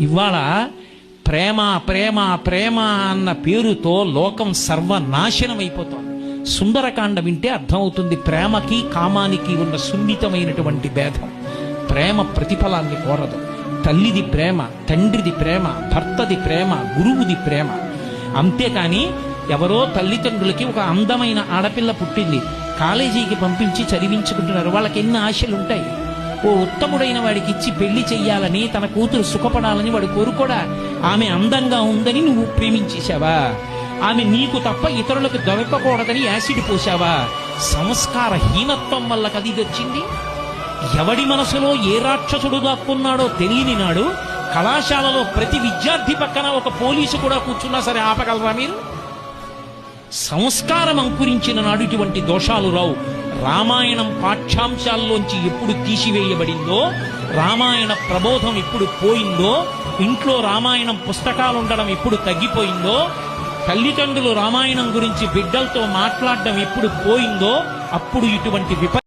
ఇవాళ ప్రేమ ప్రేమ ప్రేమ అన్న పేరుతో లోకం సర్వనాశనం అయిపోతుంది సుందరకాండ వింటే అర్థమవుతుంది ప్రేమకి కామానికి ఉన్న సున్నితమైనటువంటి భేదం. ప్రేమ ప్రతిఫలాన్ని కోరదు. తల్లిది ప్రేమ తండ్రిది ప్రేమ భర్తది ప్రేమ గురువుది ప్రేమ. అంతేకాని ఎవరో తల్లిదండ్రులకి ఒక అందమైన ఆడపిల్ల పుట్టింది కాలేజీకి పంపించి చదివించుకుంటున్నారు. వాళ్ళకి ఎన్ని ఆశలు ఉంటాయి ఓ ఉత్తముడైన వాడికి ఇచ్చి పెళ్ళి చెయ్యాలని తన కూతురు సుఖపడాలని వాడు కోరుకోడా? ఆమె అందంగా ఉందని నువ్వు ప్రేమించేశావా? ఆమె నీకు తప్ప ఇతరులకు దొరకకూడదని యాసిడ్ పోశావా? సంస్కార హీనత్వం వల్ల కది ఇది వచ్చింది? ఎవడి మనసులో ఏ రాక్షసుడు దాక్కున్నాడో తెలియని నాడు కళాశాలలో ప్రతి విద్యార్థి పక్కన ఒక పోలీసు కూడా కూర్చున్నా సరే ఆపగలరా మీరు? సంస్కారం అంకురించిన నాడు ఇటువంటి దోషాలు రావు. రామాయణం పాఠ్యాంశాల్లోంచి ఎప్పుడు తీసివేయబడిందో రామాయణ ప్రబోధం ఎప్పుడు పోయిందో ఇంట్లో రామాయణం పుస్తకాలు ఉండడం ఎప్పుడు తగ్గిపోయిందో తల్లిదండ్రులు రామాయణం గురించి బిడ్డలతో మాట్లాడడం ఎప్పుడు పోయిందో అప్పుడు ఇటువంటి విప